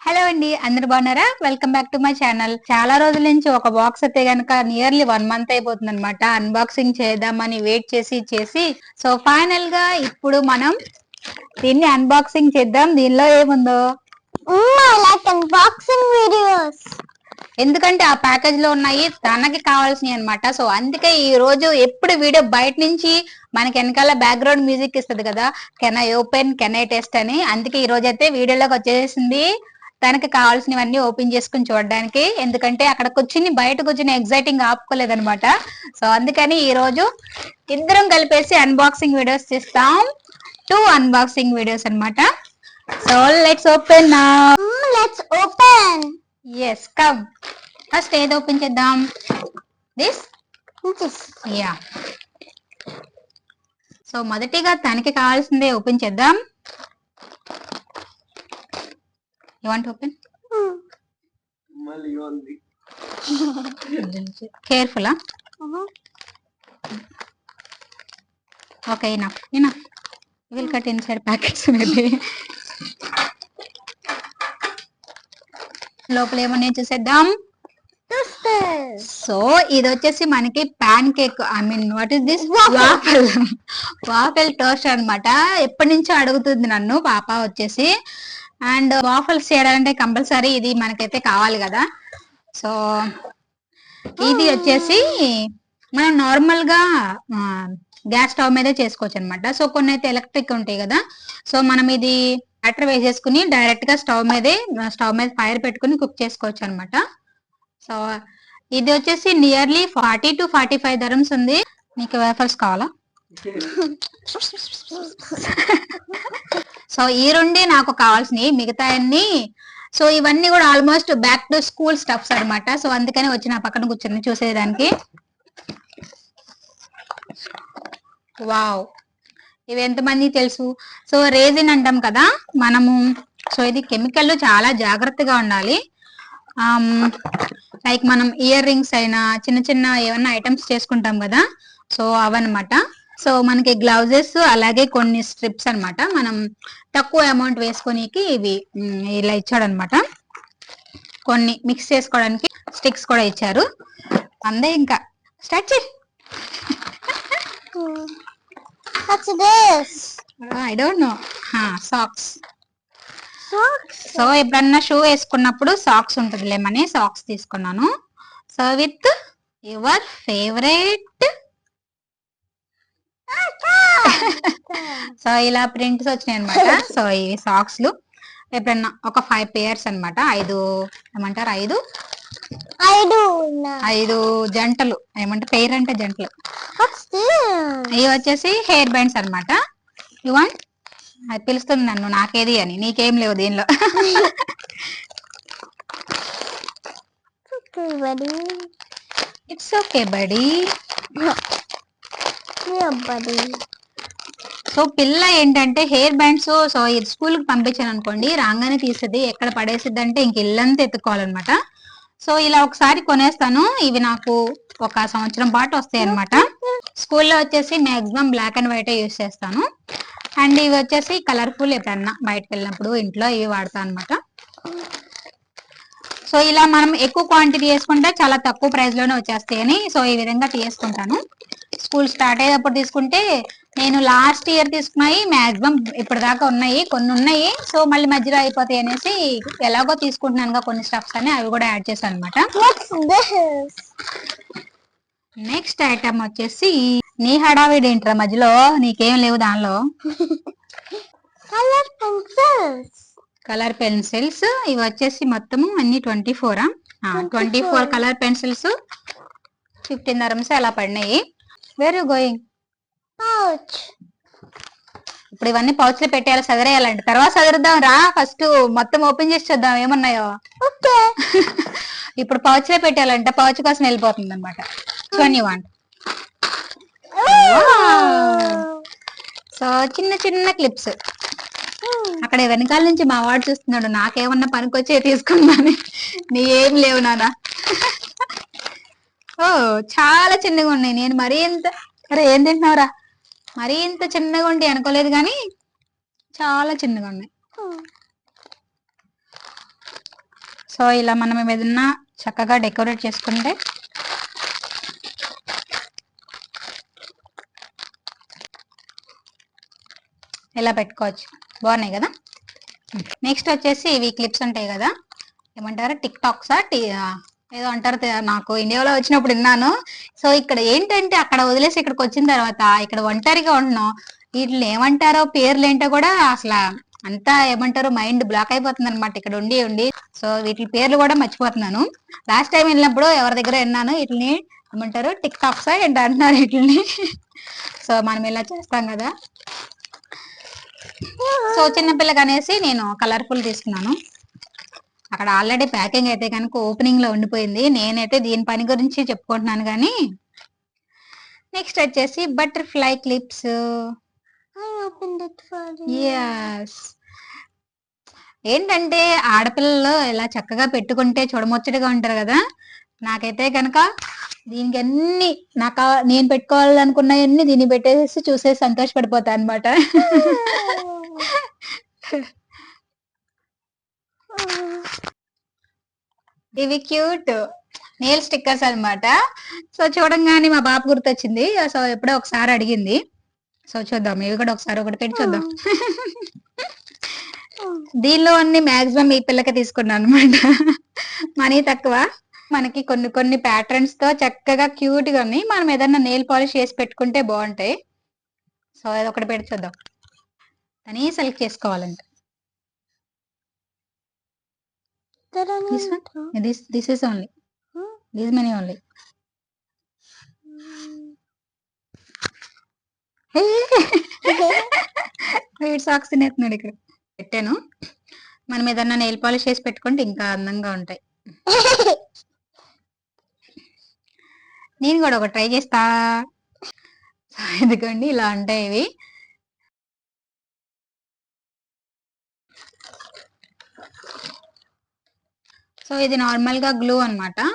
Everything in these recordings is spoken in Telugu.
హలో అండి అందరు బాగున్నారా? Welcome back to my channel చాలా రోజుల నుంచి ఒక బాక్స్ అయితే గనక నియర్లీ వన్ మంత్ అయిపోతుంది అనమాట అన్బాక్సింగ్ చేద్దామని వెయిట్ చేసి చేసి. సో ఫైనల్గా ఇప్పుడు మనం దీన్ని అన్బాక్సింగ్ చేద్దాం. దీనిలో ఏముందో? అన్బాక్సింగ్ వీడియోస్ ఎందుకంటే ఆ ప్యాకేజ్లో ఉన్నాయి తనకి కావాల్సినవి అన్నమాట. సో అందుకే ఈ రోజు ఎప్పుడు వీడియో బయట నుంచి మనకి వెనకాల బ్యాక్గ్రౌండ్ మ్యూజిక్ ఇస్తుంది కదా. Can I open can I test అని. అందుకే ఈ రోజు అయితే వీడియోలోకి వచ్చేసింది. తనకి కావాల్సినవన్నీ ఓపెన్ చేసుకుని చూడడానికి. ఎందుకంటే అక్కడ కూర్చుని బయట కూర్చుని ఎగ్జైటింగ్ ఆపుకోలేదన్నమాట. సో అందుకని ఈ రోజు ఇద్దరం కలిపేసి అన్బాక్సింగ్ వీడియోస్ చేస్తాం టూ అన్బాక్సింగ్ వీడియోస్ అన్నమాట. So let's open let's open yes come first ఏది ఓపెన్ చేద్దాం? దిస్ దిస్ యా సో మొదటిగా తనకి కావాల్సిందే ఓపెన్ చేద్దాం. You want open? మళ్ళీ ఉంది. Careful? Okay enough enough will cut inside packets maybe లోపల ఏమన్నా చూసేద్దాం. సో ఇది వచ్చేసి మనకి pancake I mean what is this waffle waffle toast అన్నమాట. ఎప్పటి నుంచో అడుగుతుంది నన్ను. పాప వచ్చేసి అండ్ వాఫల్స్ చేయాలంటే కంపల్సరీ ఇది మనకైతే కావాలి కదా. సో ఇది వచ్చేసి మనం నార్మల్గా గ్యాస్ స్టవ్ మీదే చేసుకోవచ్చు అనమాట సో కొన్ని అయితే ఎలక్ట్రిక్ ఉంటాయి కదా. సో మనం ఇది బ్యాటర్ వేసేసుకుని డైరెక్ట్గా స్టవ్ మీదే స్టవ్ మీద ఫైర్ పెట్టుకుని కుక్ చేసుకోవచ్చు అనమాట సో ఇది వచ్చేసి nearly forty to forty five grams ఉంది. నీకు వేఫర్స్ కావాలా? సో ఈ రెండే నాకు కావాల్సినవి మిగతా అన్ని సో ఇవన్నీ కూడా almost back to school stuffs అన్నమాట. సో అందుకని వచ్చి నా పక్కన కూర్చొని చూసేదానికి. వావ్. ఇవి ఎంతమంది తెలుసు? సో రేజిన్ అంటాం కదా మనము. సో ఇది కెమికల్ చాలా జాగ్రత్తగా ఉండాలి. లైక్ మనం ఇయర్ రింగ్స్ అయినా చిన్న చిన్న ఏమన్నా ఐటమ్స్ చేసుకుంటాం కదా. సో అవన్నమాట. సో మనకి గ్లౌజెస్ అలాగే కొన్ని స్ట్రిప్స్ అన్నమాట. మనం తక్కువ అమౌంట్ వేసుకొనికి ఇవి ఇలా ఇచ్చాడనమాట కొన్ని మిక్స్ చేసుకోవడానికి స్టిక్స్ కూడా ఇచ్చారు. అందే ఇంకా. స్టార్ట్ చేయి. I don't know socks socks so ఎప్పుడన్నా షూ వేసుకున్నప్పుడు సాక్స్ ఉంటుందిలేమని సాక్స్ తీసుకున్నాను. So with your favourite so ఇలా ప్రింట్స్ వచ్చినాయి అనమాట సో ఇవి సాక్స్లు ఎప్పుడన్నా ఒక ఫైవ్ పేయర్స్ అన్నమాట. ఐదు ఏమంటారు? ఐదు? ఐ డు ఐదు జంటలు. ఏమంటారు పేర్ అంటే జంటలు. ఇవి వచ్చేసి హెయిర్ బ్యాండ్స్ అన్నమాట. యు వాంట్ అది పిలుస్తుంది నన్ను. నాకేది అని. నీకేం లేవు దీనిలో. It's okay body. సో పిల్ల ఏంటంటే హెయిర్ బ్యాండ్స్ సో స్కూల్కి పంపించాను అనుకోండి రాగానే తీసేది ఎక్కడ పడేసిద్ది అంటే ఇంక ఇల్లంతా ఎత్తుకోవాలన్నమాట. సో ఇలా ఒకసారి కొనేస్తాను ఇవి నాకు ఒక సంవత్సరం పాటు వస్తాయి అనమాట స్కూల్లో వచ్చేసి maximum black and white use చేస్తాను. అండ్ ఇవి వచ్చేసి కలర్ఫుల్ ఎప్పుడన్నా బయటకు వెళ్ళినప్పుడు ఇంట్లో ఇవి వాడతాను అనమాట సో ఇలా మనం ఎక్కువ క్వాంటిటీ వేసుకుంటే చాలా తక్కువ ప్రైస్లోనే వచ్చేస్తాయని సో ఈ విధంగా తీసుకుంటాను స్కూల్ స్టార్ట్ అయ్యేటప్పుడు తీసుకుంటే నేను లాస్ట్ ఇయర్ తీసుకున్నాయి మాక్సిమం ఇప్పటిదాకా ఉన్నాయి కొన్ని ఉన్నాయి. సో మళ్ళీ మధ్యలో అయిపోతాయి అనేసి ఎలాగో తీసుకుంటున్నాను కొన్ని స్టఫ్స్ అని అవి కూడా యాడ్ చేశాను అనమాట నెక్స్ట్ ఐటమ్ వచ్చేసి నీ హడావిడి ఏంట్రా మధ్యలో? నీకేం లేవు దానిలో. కలర్ పెన్సిల్స్ ఇవి వచ్చేసి మొత్తము అన్ని twenty ఫోరా? Twenty four colour pencils fifteen grams అలా పడినాయి. Where going pouch. ఇప్పుడు ఇవన్నీ పౌచ్లో పెట్టేయాలి సదరేయాలండి. తర్వాత సదరుద్దాం రా. ఫస్ట్ మొత్తం ఓపెన్ చేసి చూద్దాం ఏమున్నాయో. okay ఇప్పుడు పౌచ్లో పెట్టాలంటే పౌచ్ కోసం వెళ్ళిపోతుంది అనమాట చూడండి వాంట్ సో చిన్న చిన్న క్లిప్స్ అక్కడ వెనకాల నుంచి మా వాడు చూస్తున్నాడు నాకేమన్నా పనికొచ్చే తీసుకున్నాను నీ ఏం లేవు నానా ఓ చాలా చిన్నగా ఉన్నాయి. నేను మరీ ఇంత అరే ఏం తింటున్నావురా? మరీ ఇంత చిన్నగా ఉండి అనుకోలేదు కానీ చాలా చిన్నగా ఉన్నాయి. సో ఇలా మనం ఏదైనా చక్కగా డెకరేట్ చేసుకుంటే ఇలా పెట్టుకోవచ్చు. బాగున్నాయి కదా? నెక్స్ట్ వచ్చేసి ఇవి క్లిప్స్ ఉంటాయి కదా? ఏమంటారు? టిక్ టాక్సా? ఏదో అంటారు నాకు ఇండియాలో వచ్చినప్పుడు విన్నాను. సో ఇక్కడ ఏంటంటే అక్కడ వదిలేసి ఇక్కడికి వచ్చిన తర్వాత ఇక్కడ ఒంటరిగా ఉంటున్నాం. వీటిని ఏమంటారో పేర్లు ఏంటో కూడా అసలు అంతా ఏమంటారు మైండ్ బ్లాక్ అయిపోతుంది అనమాట ఇక్కడ ఉండి ఉండి. సో వీటి పేర్లు కూడా మర్చిపోతున్నాను. లాస్ట్ టైం వెళ్ళినప్పుడు ఎవరి దగ్గర విన్నాను వీటిని ఏమంటారు టిక్ టాక్స్ ఏంటి అంటున్నారు వీటిని. సో మనం ఇలా చేస్తాం కదా. సో చిన్నపిల్లకి అనేసి నేను కలర్ఫుల్ తీసుకున్నాను. అక్కడ ఆల్రెడీ ప్యాకింగ్ అయితే కనుక ఓపెనింగ్లో ఉండిపోయింది. నేనైతే దీని పని గురించి చెప్పుకుంటున్నాను కానీ నెక్స్ట్ వచ్చేసి బటర్ఫ్లై క్లిప్స్. ఏంటంటే ఆడపిల్లలు ఇలా చక్కగా పెట్టుకుంటే చూడముచ్చటగా ఉంటారు కదా. నాకైతే కనుక దీనికి అన్ని నాకు నేను పెట్టుకోవాలనుకున్నవన్నీ దీన్ని పెట్టేసి చూసేసి సంతోషపడిపోతా అనమాట ఇవి క్యూట్. నేల్ స్టిక్కర్స్ అన్నమాట. సో చూడంగానే మా బాబు గుర్తొచ్చింది. సో ఎప్పుడో ఒకసారి అడిగింది. సో చూద్దాం. ఇవి కూడా ఒకసారి ఒకటి పెట్టి చూద్దాం. దీనిలో అన్ని మాక్సిమం ఈ పిల్లకి తీసుకున్నాను అనమాట మనీ తక్కువ. మనకి కొన్ని కొన్ని ప్యాటర్న్స్తో చక్కగా క్యూట్గా ఉన్నాయి. మనం ఏదన్నా నెయిల్ పాలిష్ చేసి పెట్టుకుంటే బాగుంటాయి. సో అది ఒకటి పెట్టి చూద్దాం. అని సెలెక్ట్ చేసుకోవాలంట That I This need to- this this is only Hmm? This money only వీడి సాక్స్ తినేస్తున్నాడు ఇక్కడ. పెట్టాను. మనం ఏదన్నా నెయిల్ పాలిష్ చేసి పెట్టుకుంటే ఇంకా అందంగా ఉంటాయి. నేను కూడా ఒక ట్రై చేస్తా. ఎందుకండి? ఇలా ఉంటాయి ఇవి. సో ఇది నార్మల్గా గ్లూ అన్నమాట.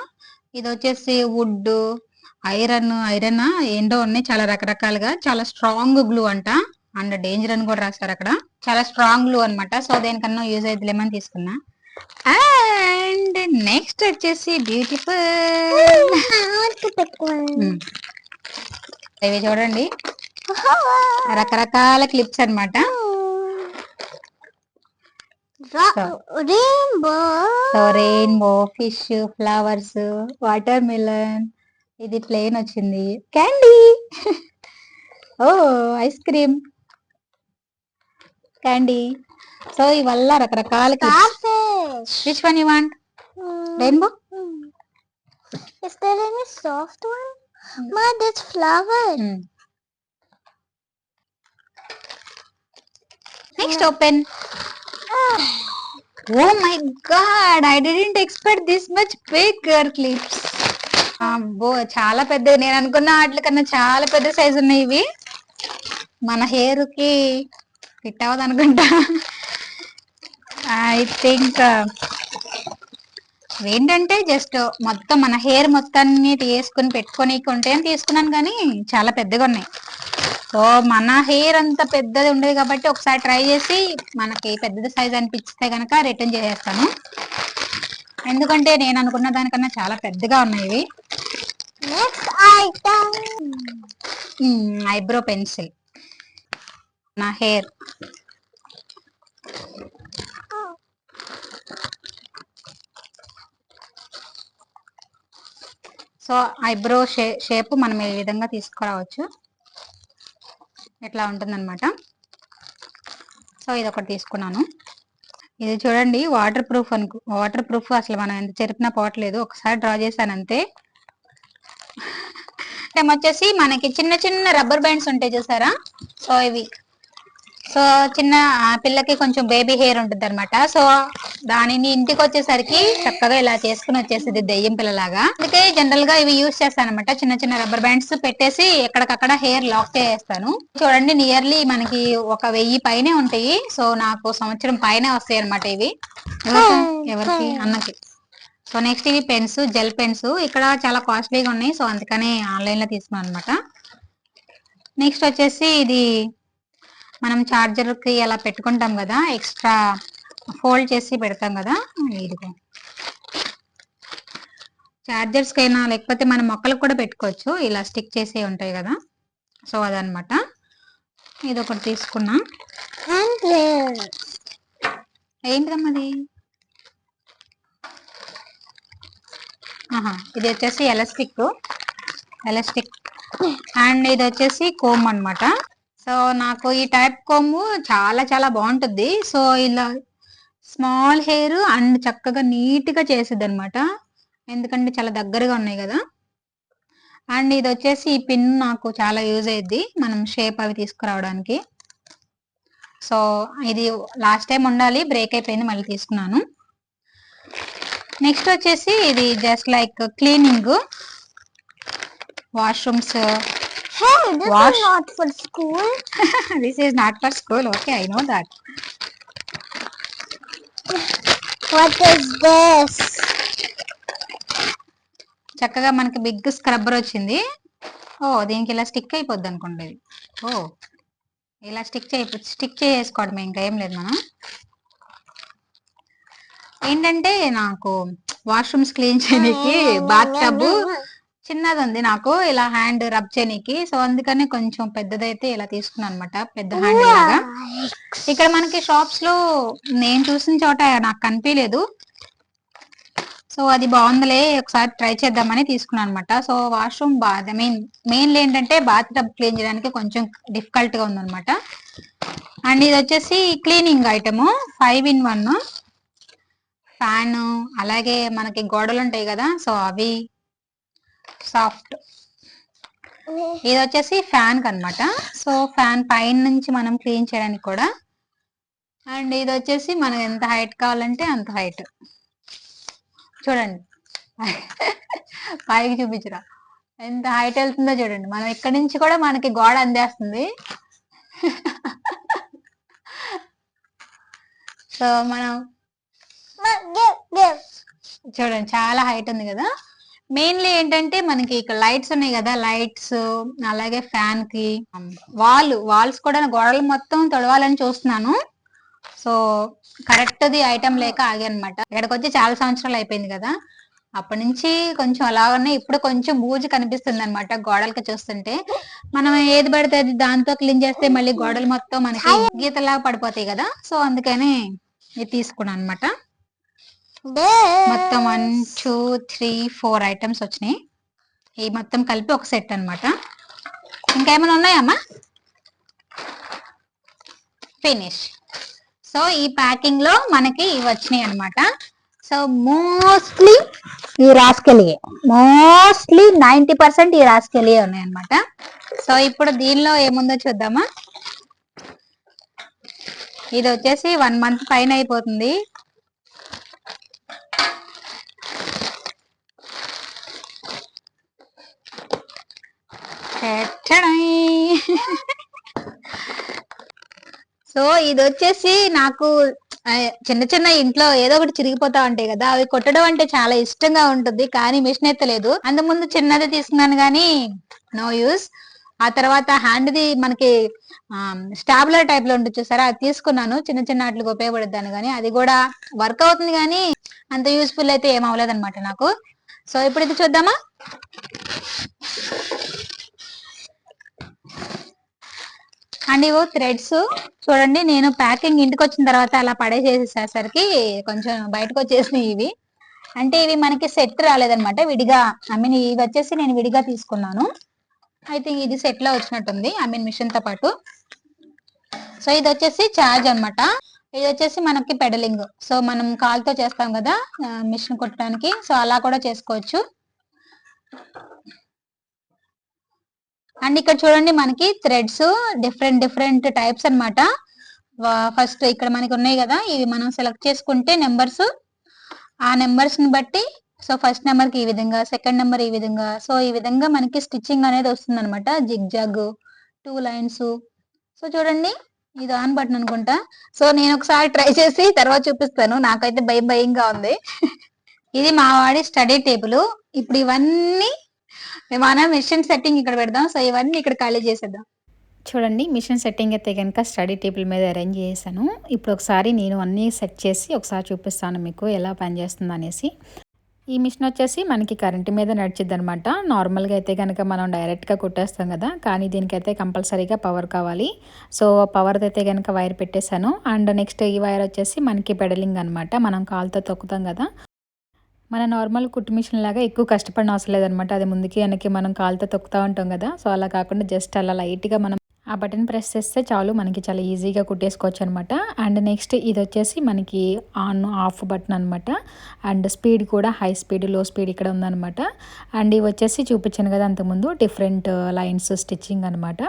ఇది వచ్చేసి వుడ్ ఐరన్ ఐరన్ ఏంటో ఉన్నాయి చాలా రకరకాలుగా. చాలా స్ట్రాంగ్ గ్లూ అంట. అండ్ డేంజర్ అని కూడా రాశారు అక్కడ. చాలా స్ట్రాంగ్ గ్లూ అన్నమాట. సో దేనికన్నా యూజ్ అవుతుందేమని తీసుకున్నా. అండ్ నెక్స్ట్ వచ్చేసి బ్యూటిఫుల్. ఇవి చూడండి. రకరకాల clips. So rainbow fish flowers watermelon ఇది ప్లేన్ వచ్చింది. Candy oh ice cream candy so ఇవల్ల రకరకాల. Which one you want. Rainbow. Is there any soft one? Ma, that's flower. Next open oh my god I didn't expect this much bigger clips అబ్బో చాలా పెద్ద నేను అనుకున్న వాటి కన్నా చాలా పెద్ద సైజ్ ఉన్నాయి ఇవి. మన హెయిర్కి ఫిట్ అవ్వదు అనుకుంటా ఐ థింక్ uh, ఏంటంటే జస్ట్ మొత్తం మన హెయిర్ మొత్తాన్ని తీసుకుని పెట్టుకొని కొంటే తీసుకున్నాను కానీ చాలా పెద్దగా ఉన్నాయి. సో మన హెయిర్ అంత పెద్దది ఉండేది కాబట్టి ఒకసారి ట్రై చేసి మనకి పెద్దది సైజ్ అనిపిస్తే కనుక రిటర్న్ చేసేస్తాను. ఎందుకంటే నేను అనుకున్న దానికన్నా చాలా పెద్దగా ఉన్నాయి ఇవి. ఐబ్రో పెన్సిల్ hmm, నా హెయిర్. సో ఐబ్రో షే షేప్ మనం ఈ విధంగా తీసుకురావచ్చు. ఇట్లా ఉంటుందన్నమాట. సో ఇది ఒకటి తీసుకున్నాను. ఇది చూడండి వాటర్ ప్రూఫ్ అనుకో వాటర్ ప్రూఫ్ అసలు మనం ఎంత చెరిపినా పోవట్లేదు. ఒకసారి డ్రా చేశాను అంతే టైం వచ్చేసి మనకి చిన్న చిన్న రబ్బర్ బ్యాండ్స్ ఉంటాయి చూసారా? సో ఇవి. సో చిన్న పిల్లకి కొంచెం బేబీ హెయిర్ ఉంటుంది అనమాట సో దానిని ఇంటికి వచ్చేసరికి చక్కగా ఇలా చేసుకుని వచ్చేసింది దెయ్యం పిల్లలాగా. అందుకే జనరల్గా ఇవి యూస్ చేస్తాను అనమాట చిన్న చిన్న రబ్బర్ బ్యాండ్స్ పెట్టేసి ఎక్కడికక్కడ హెయిర్ లాక్ చేస్తాను చూడండి నియర్లీ మనకి ఒక వెయ్యి పైనే ఉంటాయి. సో నాకు సంవత్సరం పైనే వస్తాయి అనమాట ఇవి. ఎవరికి? అన్నకి. సో నెక్స్ట్ ఇవి పెన్స్ జెల్ పెన్స్ ఇక్కడ చాలా కాస్ట్లీగా ఉన్నాయి. సో అందుకని ఆన్లైన్లో తీసుకున్నాను అనమాట నెక్స్ట్ వచ్చేసి ఇది మనం చార్జర్కి అలా పెట్టుకుంటాం కదా ఎక్స్ట్రా ఫోల్డ్ చేసి పెడతాం కదా? ఇదిగో. చార్జర్స్కైనా లేకపోతే మన మొక్కలకు కూడా పెట్టుకోవచ్చు. ఇలా స్టిక్ చేసే ఉంటాయి కదా? సో అదనమాట ఇది ఒకటి తీసుకున్నా. And this. ఆహా ఇది వచ్చేసి ఎలాస్టిక్. ఎలాస్టిక్. అండ్ ఇది వచ్చేసి కోమ్ అన్నమాట. సో నాకు ఈ టైప్ కోము చాలా చాలా బాగుంటుంది. సో ఇలా స్మాల్ హెయిర్ అండ్ చక్కగా నీట్గా చేసేది అనమాట ఎందుకంటే చాలా దగ్గరగా ఉన్నాయి కదా. అండ్ ఇది వచ్చేసి ఈ పిన్ నాకు చాలా యూజ్ అయ్యిద్ది మనం షేప్ అవి తీసుకురావడానికి. సో ఇది లాస్ట్ టైం ఉండాలి బ్రేక్ అయిపోయింది మళ్ళీ తీసుకున్నాను. నెక్స్ట్ వచ్చేసి ఇది just like cleaning. Washrooms. Hey, this Wash. is not for school. This is not for school okay I know that What is this? చక్కగా మనకి బిగ్ స్క్రబ్బర్ వచ్చింది. ఓ దీనికి ఇలా స్టిక్ అయిపోద్ది అనుకోండి ఓ ఇలా స్టిక్ చేయ స్టిక్ చేసుకోవడం ఇంకా ఏం లేదు మనం. ఏంటంటే నాకు వాష్రూమ్స్ క్లీన్ చేయడానికి బాత్ టబ్ చిన్నది ఉంది నాకు ఇలా హ్యాండ్ రబ్ చేయడానికి సో అందుకని కొంచెం పెద్దదైతే ఇలా తీసుకున్నాను అనమాట పెద్ద హ్యాండ్ లాగా. ఇక్కడ మనకి షాప్స్లో నేను చూసిన చోట నాకు కనిపించలేదు సో అది బాగుందిలే ఒకసారి ట్రై చేద్దామని తీసుకున్నాను అనమాట సో వాష్రూమ్ బా ఐ మీన్ మెయిన్లీ ఏంటంటే బాత్ టబ్ క్లీన్ చేయడానికి కొంచెం డిఫికల్ట్గా ఉందన్నమాట. అండ్ ఇది వచ్చేసి cleaning item five in one fan అలాగే మనకి గోడలు ఉంటాయి కదా సో అవి సాఫ్ట్. ఇది వచ్చేసి ఫ్యాన్ అన్నమాట సో ఫ్యాన్ పైన నుంచి మనం క్లీన్ చేయడానికి కూడా. అండ్ ఇది వచ్చేసి మనం ఎంత హైట్ కావాలంటే అంత హైట్. చూడండి. పైకి చూపించరా. ఎంత హైట్ వెళ్తుందో చూడండి. మనం ఇక్కడ నుంచి కూడా మనకి గోడ అందేస్తుంది. సో మనం. చూడండి చాలా హైట్ ఉంది కదా. మెయిన్లీ ఏంటంటే మనకి ఇక్కడ లైట్స్ ఉన్నాయి కదా లైట్స్ అలాగే ఫ్యాన్కి వాల్ వాల్స్ కూడా గోడలు మొత్తం తొడవాలని చూస్తున్నాను. సో కరెక్ట్ ది ఐటమ్ లేక ఆగానమాట. ఇక్కడికి వచ్చి చాలా సంవత్సరాలు అయిపోయింది కదా. అప్పటి నుంచి కొంచెం అలా ఉన్నాయి. ఇప్పుడు కొంచెం బూజు కనిపిస్తుంది అనమాట గోడలకి చూస్తుంటే. మనం ఏది పడితే అది దాంతో క్లీన్ చేస్తే మళ్ళీ గోడలు మొత్తం మనకి గీతలాగా పడిపోతాయి కదా. సో అందుకని ఇది తీసుకున్నాను అనమాట మొత్తం one two three four items వచ్చినాయి. ఈ మొత్తం కలిపి ఒక సెట్ అనమాట ఇంకేమైనా ఉన్నాయమ్మా? ఫినిష్ సో ఈ ప్యాకింగ్లో మనకి ఇవి వచ్చినాయి అన్నమాట. సో మోస్ట్లీ ఈ రాసుకెళ్ళి మోస్ట్లీ నైన్టీ పర్సెంట్ ఈ రాసుకెళ్ళి ఉన్నాయి అనమాట సో ఇప్పుడు దీనిలో ఏముందో చూద్దామా? ఇది వచ్చేసి వన్ మంత్ పైన అయిపోతుంది. సో ఇది వచ్చేసి నాకు చిన్న చిన్న ఇంట్లో ఏదో ఒకటి చిరిగిపోతా ఉంటాయి కదా అవి కొట్టడం అంటే చాలా ఇష్టంగా ఉంటుంది కానీ మిషన్ ఎత్తలేదు. ముందు చిన్నది తీసుకున్నాను కానీ నో యూస్ ఆ తర్వాత హ్యాండ్ ది మనకి స్టాబులర్ టైప్లో ఉంటుంది చూసారా అది తీసుకున్నాను. చిన్న చిన్న వాటికి ఉపయోగపడుద్దాను కానీ అది కూడా వర్క్ అవుతుంది కానీ అంత యూస్ఫుల్ అయితే ఏం అవ్వలేదు అనమాట నాకు. సో ఇప్పుడు ఇది చూద్దామా? అండ్ ఇవో థ్రెడ్స్ చూడండి నేను ప్యాకింగ్ ఇంటికి వచ్చిన తర్వాత అలా పడేసేసేసరికి కొంచెం బయటకు వచ్చేసినాయి ఇవి. అంటే ఇవి మనకి సెట్ రాలేదన్నమాట విడిగా. ఐ మీన్ ఇవి వచ్చేసి నేను విడిగా తీసుకున్నాను. ఐ థింక్ ఇది సెట్లో వచ్చినట్టుంది ఐ మీన్ మిషన్తో పాటు. సో ఇది వచ్చేసి ఛార్జ్ అన్నమాట. ఇది వచ్చేసి మనకి పెడలింగ్. సో మనం కాల్తో చేస్తాం కదా మిషన్ కుట్టడానికి. సో అలా కూడా చేసుకోవచ్చు. అండ్ ఇక్కడ చూడండి మనకి థ్రెడ్స్ డిఫరెంట్ డిఫరెంట్ టైప్స్ అనమాట ఫస్ట్ ఇక్కడ మనకి ఉన్నాయి కదా ఇవి మనం సెలెక్ట్ చేసుకుంటే నెంబర్స్. ఆ నెంబర్స్ని బట్టి సో ఫస్ట్ నెంబర్కి ఈ విధంగా సెకండ్ నెంబర్ ఈ విధంగా. సో ఈ విధంగా మనకి స్టిచ్చింగ్ అనేది వస్తుంది అనమాట zig zag two lines. So చూడండి ఇది ఆన్ బటన్ అనుకుంటా. సో నేను ఒకసారి ట్రై చేసి తర్వాత చూపిస్తాను. నాకైతే భయం భయంగా ఉంది. ఇది మా వాడి స్టడీ టేబుల్ ఇప్పుడు ఇవన్నీ మనం మిషన్ సెట్టింగ్ ఇక్కడ పెడదాం. సో ఇవన్నీ ఇక్కడ ఖాళీ చేసేద్దాం. చూడండి మిషన్ సెట్టింగ్ అయితే కనుక స్టడీ టేబుల్ మీద అరేంజ్ చేశాను. ఇప్పుడు ఒకసారి నేను అన్నీ సెట్ చేసి ఒకసారి చూపిస్తాను మీకు ఎలా పనిచేస్తుంది అనేసి. ఈ మిషన్ వచ్చేసి మనకి కరెంటు మీద నడిచిద్ది అనమాట నార్మల్గా అయితే కనుక మనం డైరెక్ట్గా కుట్టేస్తాం కదా కానీ దీనికైతే కంపల్సరీగా పవర్ కావాలి. సో పవర్ అయితే కనుక వైర్ పెట్టేశాను. అండ్ నెక్స్ట్ ఈ వైర్ వచ్చేసి మనకి పెడలింగ్ అనమాట. మనం కాలుతో తొక్కుతాం కదా. మన నార్మల్ కుట్టు మిషన్ లాగా ఎక్కువ కష్టపడిన అవసరం లేదనమాట. అది ముందుకి వెనక్కి మనం కాలుతో తొక్కుతూ ఉంటాం కదా. సో అలా కాకుండా జస్ట్ అలా లైట్గా మనం ఆ బటన్ ప్రెస్ చేస్తే చాలు మనకి చాలా ఈజీగా కుట్టేసుకోవచ్చు అనమాట అండ్ నెక్స్ట్ ఇది వచ్చేసి మనకి ఆన్ ఆఫ్ బటన్ అనమాట. అండ్ స్పీడ్ కూడా హై స్పీడ్లో స్పీడ్ ఇక్కడ ఉందన్నమాట అండ్ ఇవి వచ్చేసి చూపించాను కదా అంతకుముందు డిఫరెంట్ లైన్స్ స్టిచ్చింగ్ అనమాట.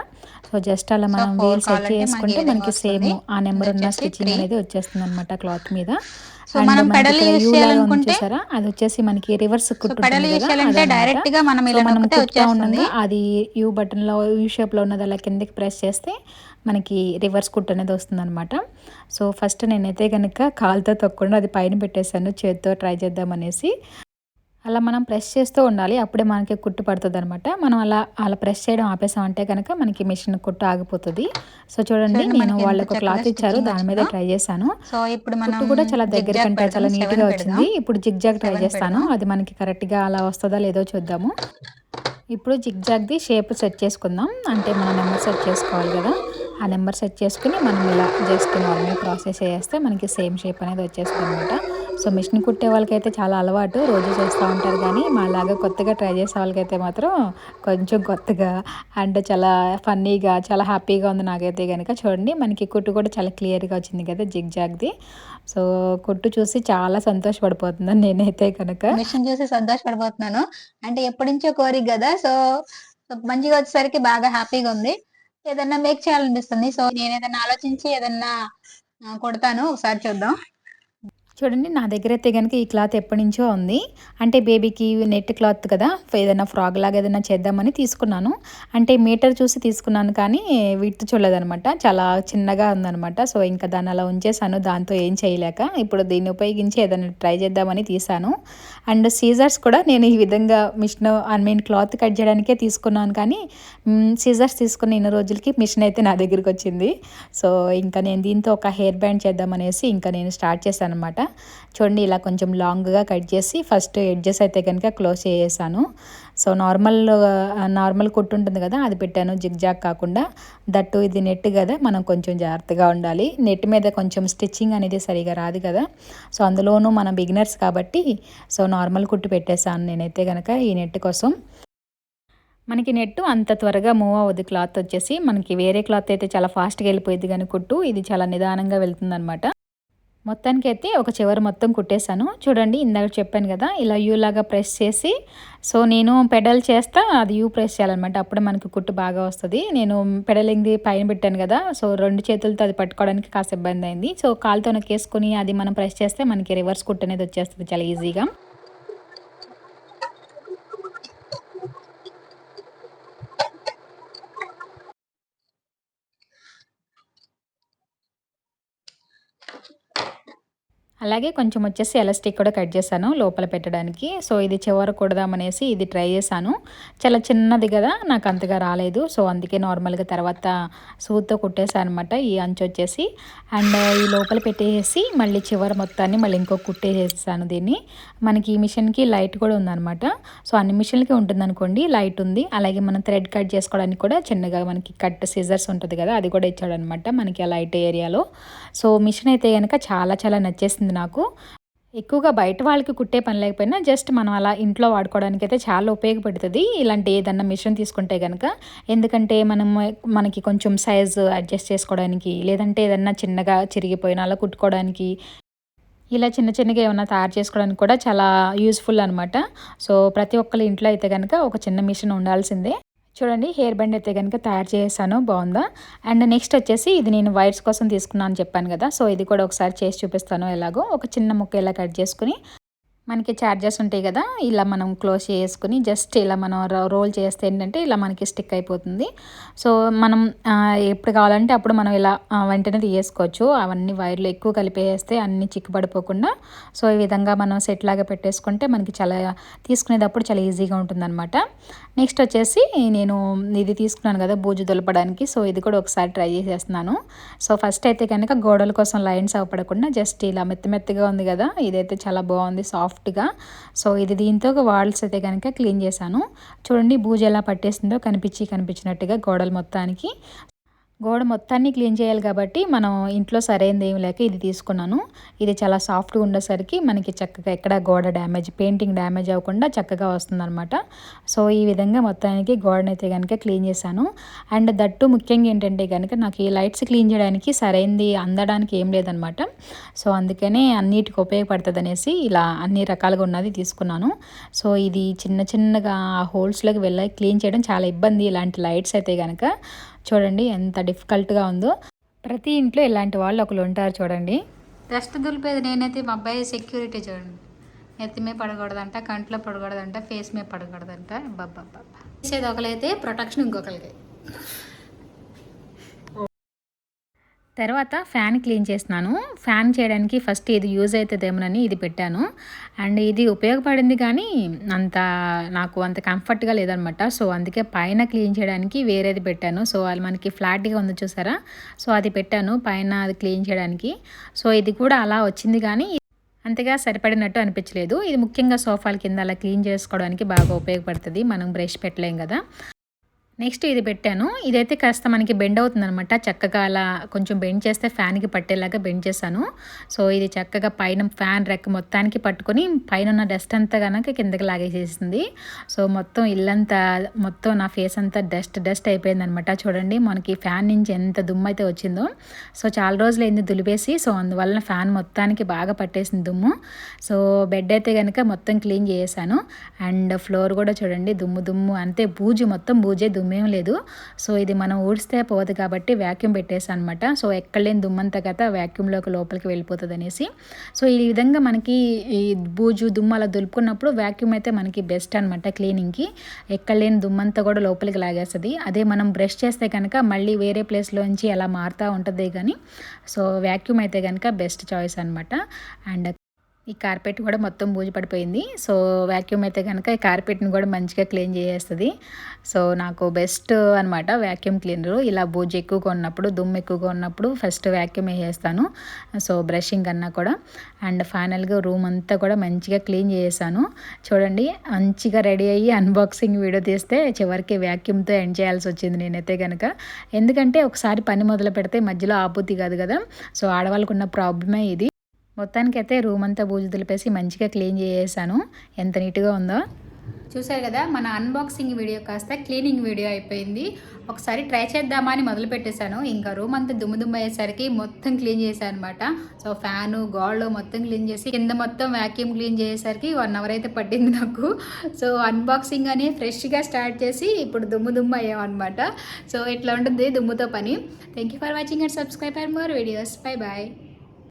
సో జస్ట్ అలా మనం వీల్ సెట్ చేసుకుంటే మనకి సేమ్. ఆ నెంబర్ ఉన్న స్టిచ్చింగ్. అనేది వచ్చేస్తుంది అనమాట క్లాత్ మీద. సో మనం పెడల్ యూస్ చేయాలనుకుంటే అది వచ్చేసి మనకి రివర్స్ కుట్టు పెడల్ యూస్ చేయాలంటే. డైరెక్ట్గా మనం ఇలా నొక్కితే వచ్చేస్తుంది. అది యూ బటన్లో యూ షేప్లో ఉన్నది అలా కిందకి ప్రెస్ చేస్తే మనకి రివర్స్ కుట్ అనేది వస్తుంది అనమాట సో ఫస్ట్ నేనైతే కనుక కాలుతో తొక్కకుండా అది పైన పెట్టేశాను చేతితో ట్రై చేద్దామనేసి. అలా మనం ప్రెస్ చేస్తూ ఉండాలి. అప్పుడే మనకి కుట్టు పడుతుంది అనమాట మనం అలా అలా ప్రెస్ చేయడం ఆపేసామంటే కనుక మనకి మిషన్ కుట్టు ఆగిపోతుంది. సో చూడండి నేను వాళ్ళకు క్లాత్ ఇచ్చారు. దాని మీద. ట్రై చేశాను. సో ఇప్పుడు మనం కుట్టు కూడా చాలా దగ్గర కంటే చాలా పెడదాం, నీట్ seven గా పెడదాం. వచ్చింది ఇప్పుడు జిగ్ జాగ్ ట్రై చేస్తాను. అది మనకి కరెక్ట్గా అలా వస్తుందా లేదో చూద్దాము. ఇప్పుడు జిగ్జాగ్ది షేప్ సెట్ చేసుకుందాం. అంటే మనం నెంబర్ సెట్ చేసుకోవాలి కదా. ఆ నెంబర్ సెట్ చేసుకుని మనం ఇలా జస్ట్ నార్మల్ ప్రాసెస్ చేస్తే మనకి సేమ్ షేప్ అనేది వచ్చేస్తుంది అనమాట సో మిషన్ కుట్టే వాళ్ళకైతే చాలా అలవాటు. రోజు చేస్తూ ఉంటారు కానీ మాలాగా కొత్తగా ట్రై చేసే వాళ్ళకైతే మాత్రం కొంచెం కొత్తగా అండ్ చాలా ఫన్నీగా చాలా హ్యాపీగా ఉంది నాకైతే కనుక చూడండి మనకి కుట్టు కూడా చాలా క్లియర్గా వచ్చింది కదా జిగ్ జాగ్ది సో కుట్టు చూసి చాలా సంతోషపడిపోతున్నాను నేనైతే కనుక మిషన్ చూసి సంతోషపడిపోతున్నాను. అంటే ఎప్పటి నుంచో కోరిక కదా సో మంచిగా వచ్చేసరికి బాగా హ్యాపీగా ఉంది. ఏదన్నా మేక్ చేయాలనిపిస్తుంది. సో నేను ఏదన్నా ఆలోచించి ఏదన్నా కొడతాను ఒకసారి చూద్దాం. చూడండి నా దగ్గర అయితే కనుక ఈ క్లాత్ ఎప్పటి నుంచో ఉంది. అంటే బేబీకి నెట్ క్లాత్ కదా ఏదైనా ఫ్రాగ్ లాగా ఏదైనా చేద్దామని తీసుకున్నాను. అంటే మీటర్ చూసి తీసుకున్నాను కానీ విత్ చూడలేదనమాట చాలా చిన్నగా ఉందనమాట సో ఇంకా దాన్ని అలా ఉంచేసాను దాంతో ఏం చేయలేక ఇప్పుడు దీన్ని ఉపయోగించి ఏదైనా ట్రై చేద్దామని తీసాను అండ్ సీజర్స్ కూడా నేను ఈ విధంగా machine I mean cloth cut చేయడానికే తీసుకున్నాను. కానీ సీజర్స్ తీసుకున్న ఇన్ని రోజులకి మిషన్ అయితే నా దగ్గరికి వచ్చింది. సో ఇంకా నేను దీంతో ఒక హెయిర్ బ్యాండ్ చేద్దామనేసి ఇంకా నేను స్టార్ట్ చేశాను అనమాట చూడండి ఇలా కొంచెం లాంగ్గా కట్ చేసి ఫస్ట్ ఎడ్జెస్ అయితే కనుక క్లోజ్ చేసేసాను. సో నార్మల్ నార్మల్ కుట్టు ఉంటుంది కదా అది పెట్టాను. జిగ్ జాగ్ కాకుండా దట్టు ఇది నెట్ కదా మనం కొంచెం జాగ్రత్తగా ఉండాలి. నెట్ మీద కొంచెం స్టిచ్చింగ్ అనేది సరిగా రాదు కదా. సో అందులోనూ మనం బిగినర్స్ కాబట్టి సో నార్మల్ కుట్టు పెట్టేశాను నేనైతే కనుక ఈ నెట్ కోసం. మనకి నెట్ అంత త్వరగా మూవ్ అవ్వదు క్లాత్ వచ్చేసి. మనకి వేరే క్లాత్ అయితే చాలా ఫాస్ట్గా వెళ్ళిపోయింది కానీ కుట్టు ఇది చాలా నిదానంగా వెళ్తుందనమాట మొత్తానికి అయితే ఒక చివరి మొత్తం కుట్టేశాను. చూడండి ఇందాక చెప్పాను కదా ఇలా యూ లాగా ప్రెస్ చేసి సో నేను పెడల్ చేస్తా అది యూ ప్రెస్ చేయాలన్నమాట. అప్పుడే మనకు కుట్టు బాగా వస్తుంది. నేను పెడలింగ్ది పైన పెట్టాను కదా సో రెండు చేతులతో అది పట్టుకోవడానికి కాస్త ఇబ్బంది అయింది. సో కాలుతో నొక్కేసుకుని అది మనం ప్రెస్ చేస్తే మనకి రివర్స్ కుట్టు అనేది వచ్చేస్తుంది చాలా ఈజీగా. అలాగే కొంచెం వచ్చేసి ఎలాస్టిక్ కూడా కట్ చేశాను లోపల పెట్టడానికి. సో ఇది చివర కొడదామనేసి ఇది ట్రై చేశాను. చాలా చిన్నది కదా నాకు అంతగా రాలేదు. సో అందుకే నార్మల్గా తర్వాత సూత్తో కుట్టేశాను అనమాట ఈ అంచు వచ్చేసి. అండ్ ఈ లోపల పెట్టేసి మళ్ళీ చివర మొత్తాన్ని మళ్ళీ ఇంకో కుట్టేసేసాను దీన్ని. మనకి ఈ మిషన్కి లైట్ కూడా ఉందన్నమాట. సో అన్ని మిషన్లకి ఉంటుంది అనుకోండి లైట్ ఉంది. అలాగే మనం థ్రెడ్ కట్ చేసుకోవడానికి కూడా చిన్నగా మనకి కట్ సిజర్స్ ఉంటుంది కదా అది కూడా ఇచ్చాడనమాట మనకి ఆ లైట్ ఏరియాలో. సో మిషన్ అయితే కనుక చాలా చాలా నచ్చేసింది. నాకు. ఎక్కువగా బయట వాళ్ళకి కుట్టే పని లేకపోయినా జస్ట్ మనం అలా ఇంట్లో వాడుకోవడానికి అయితే చాలా ఉపయోగపడుతుంది. ఇలాంటి ఏదన్నా మిషన్ తీసుకుంటే కనుక ఎందుకంటే మనం మనకి కొంచెం సైజు అడ్జస్ట్ చేసుకోవడానికి లేదంటే ఏదన్నా చిన్నగా చిరిగిపోయినా అలా కుట్టుకోవడానికి ఇలా చిన్న చిన్నగా ఏమైనా తయారు చేసుకోవడానికి కూడా చాలా యూస్ఫుల్ అనమాట సో ప్రతి ఒక్కరి ఇంట్లో అయితే కనుక ఒక చిన్న మిషన్ ఉండాల్సిందే. చూడండి హెయిర్ బ్యాండ్ అయితే కనుక తయారు చేశాను. బాగుందా? అండ్ నెక్స్ట్ వచ్చేసి ఇది నేను వైర్స్ కోసం తీసుకున్నాను అని చెప్పాను కదా. సో ఇది కూడా ఒకసారి చేసి చూపిస్తాను ఎలాగో. ఒక చిన్న ముక్క ఇలా కట్ చేసుకుని మనకి చార్జెస్ ఉంటాయి కదా ఇలా మనం క్లోజ్ చేసుకుని జస్ట్ ఇలా మనం రోల్ చేస్తే ఏంటంటే ఇలా మనకి స్టిక్ అయిపోతుంది. సో మనం ఎప్పుడు కావాలంటే అప్పుడు మనం ఇలా వెంటనే తీయేసుకోవచ్చు అవన్నీ వైర్లు ఎక్కువ కలిపేస్తే అన్ని చిక్కుపడిపోకుండా సో ఈ విధంగా మనం సెట్ లాగా పెట్టేసుకుంటే మనకి చాలా తీసుకునేటప్పుడు చాలా ఈజీగా ఉంటుందన్నమాట. నెక్స్ట్ వచ్చేసి నేను ఇది తీసుకున్నాను కదా బూజు దులపడానికి. సో ఇది కూడా ఒకసారి ట్రై చేసేస్తున్నాను. సో ఫస్ట్ అయితే కనుక గోడల కోసం లైన్స్ అవ్వపడకుండా జస్ట్ ఇలా మెత్త మెత్తగా ఉంది కదా ఇదైతే చాలా బాగుంది సాఫ్ట్ సాఫ్ట్గా. సో ఇది దీంతో వాల్స్ అయితే కనుక క్లీన్ చేశాను. చూడండి బూజు ఎలా పట్టేసిందో కనిపించి కనిపించినట్టుగా గోడలు మొత్తానికి. గోడ మొత్తాన్ని క్లీన్ చేయాలి కాబట్టి మనం ఇంట్లో సరైనది ఏమి లేక ఇది తీసుకున్నాను. ఇది చాలా సాఫ్ట్గా ఉండేసరికి మనకి చక్కగా ఎక్కడ గోడ డ్యామేజ్ పెయింటింగ్ డ్యామేజ్ అవ్వకుండా చక్కగా వస్తుందన్నమాట. సో ఈ విధంగా మొత్తానికి గోడనైతే కనుక క్లీన్ చేశాను. అండ్ దట్టు ముఖ్యంగా ఏంటంటే కనుక నాకు ఈ లైట్స్ క్లీన్ చేయడానికి సరైనది అందడానికి ఏం లేదనమాట సో అందుకనే అన్నిటికి ఉపయోగపడుతుంది అనేసి ఇలా అన్ని రకాలుగా ఉన్నది తీసుకున్నాను. సో ఇది చిన్న చిన్నగా హోల్స్లోకి వెళ్ళి క్లీన్ చేయడం చాలా ఇబ్బంది. ఇలాంటి లైట్స్ అయితే కనుక చూడండి ఎంత డిఫికల్ట్గా ఉందో. ప్రతి ఇంట్లో ఇలాంటి వాళ్ళు ఒకరు ఉంటారు చూడండి. డస్ట్ దులిపేది నేనైతే మా అబ్బాయి సెక్యూరిటీ చూడండి. నెత్తి మీద పడకూడదంట కంట్లో పడకూడదంట ఫేస్ మీద పడకూడదంట. బాబా చేసేది ఒకరైతే ప్రొటెక్షన్ ఇంకొకరికి తర్వాత ఫ్యాన్ క్లీన్ చేసినాను ఫ్యాన్ చేయడానికి ఫస్ట్ ఇది యూజ్ అవుతుందేమోనని ఇది పెట్టాను. అండ్ ఇది ఉపయోగపడింది కానీ అంత నాకు అంత కంఫర్ట్గా లేదనమాట. సో అందుకే పైన క్లీన్ చేయడానికి వేరేది పెట్టాను. సో అది మనకి ఫ్లాట్గా ఉంది చూసారా? సో అది పెట్టాను పైన అది క్లీన్ చేయడానికి. సో ఇది కూడా అలా వచ్చింది కానీ అంతగా సరిపడినట్టు అనిపించలేదు. ఇది ముఖ్యంగా సోఫాల కింద అలా క్లీన్ చేసుకోవడానికి బాగా ఉపయోగపడుతుంది. మనం బ్రష్ పెట్టలేం కదా. నెక్స్ట్ ఇది పెట్టాను. ఇదైతే కాస్త మనకి బెండ్ అవుతుందనమాట చక్కగా అలా కొంచెం బెండ్ చేస్తే ఫ్యాన్కి పట్టేలాగా బెండ్ చేశాను. సో ఇది చక్కగా పైన ఫ్యాన్ రెక్క మొత్తానికి పట్టుకొని పైన ఉన్న డస్ట్ అంతా కనుక కిందకి లాగేసేసింది. సో మొత్తం ఇల్లంతా మొత్తం నా ఫేస్ అంతా డస్ట్ డస్ట్ అయిపోయిందనమాట చూడండి మనకి ఫ్యాన్ నుంచి ఎంత దుమ్ము అయితే వచ్చిందో. సో చాలా రోజులు అయింది దులిపేసి. సో అందువల్ల ఫ్యాన్ మొత్తానికి బాగా పట్టేసింది దుమ్ము. సో బెడ్ అయితే కనుక మొత్తం క్లీన్ చేసాను అండ్ ఫ్లోర్ కూడా చూడండి దుమ్ము దుమ్ము అంతే. బూజు మొత్తం బూజే దుమ్ము. లేదు. సో ఇది మనం ఊడిస్తే పోదు కాబట్టి వ్యాక్యూమ్ పెట్టేసాను అనమాట సో ఎక్కడ లేని దుమ్మంతా కదా వ్యాక్యూమ్లోకి లోపలికి వెళ్ళిపోతుంది అనేసి సో ఈ విధంగా మనకి ఈ బూజు దుమ్ము అలా దులుపుకున్నప్పుడు వ్యాక్యూమ్ అయితే మనకి బెస్ట్ అనమాట క్లీనింగ్కి. ఎక్కడ లేని దుమ్మంతా కూడా లోపలికి లాగేస్తుంది. అదే మనం బ్రష్ చేస్తే కనుక మళ్ళీ వేరే ప్లేస్లోంచి అలా మారుతూ ఉంటుంది కానీ సో వ్యాక్యూమ్ అయితే కనుక బెస్ట్ చాయిస్ అనమాట అండ్ ఈ కార్పెట్ కూడా మొత్తం బూజు పడిపోయింది. సో వ్యాక్యూమ్ అయితే కనుక ఈ కార్పెట్ని కూడా మంచిగా క్లీన్ చేసేస్తుంది. సో నాకు బెస్ట్ అనమాట వ్యాక్యూమ్ క్లీనరు. ఇలా బూజు ఎక్కువగా ఉన్నప్పుడు దుమ్ము ఎక్కువగా ఉన్నప్పుడు ఫస్ట్ వ్యాక్యూమ్ వేసేస్తాను. సో బ్రషింగ్ అన్నా కూడా. అండ్ ఫైనల్గా రూమ్ అంతా కూడా మంచిగా క్లీన్ చేసేసాను. చూడండి మంచిగా రెడీ అయ్యి అన్బాక్సింగ్ వీడియో తీస్తే చివరికి వ్యాక్యూమ్తో ఎండ్ చేయాల్సి వచ్చింది నేనైతే కనుక ఎందుకంటే ఒకసారి పని మొదలు పెడితే మధ్యలో ఆపుద్ది కాదు కదా. సో ఆడవాళ్ళకు ఉన్న ప్రాబ్లమే ఇది. మొత్తానికైతే రూమ్ అంతా బూజు దులిపేసి మంచిగా క్లీన్ చేసేసాను. ఎంత నీట్గా ఉందో. చూసారు కదా మన అన్బాక్సింగ్ వీడియో కాస్త క్లీనింగ్ వీడియో అయిపోయింది. ఒకసారి ట్రై చేద్దామా అని మొదలు పెట్టేశాను. ఇంకా రూమ్ అంతా దుమ్ము దుమ్ము అయ్యేసరికి మొత్తం క్లీన్ చేశాను అనమాట సో ఫ్యాను గోళ్ళు మొత్తం క్లీన్ చేసి కింద మొత్తం వ్యాక్యూమ్ క్లీన్ చేసేసరికి వన్ అవర్ అయితే పట్టింది నాకు. సో అన్బాక్సింగ్ అని ఫ్రెష్గా స్టార్ట్ చేసి ఇప్పుడు దుమ్ము దుమ్ము అయ్యాం సో ఇట్లా ఉంటుంది దుమ్ముతో పని. Thank you for watching and subscribe and more videos bye bye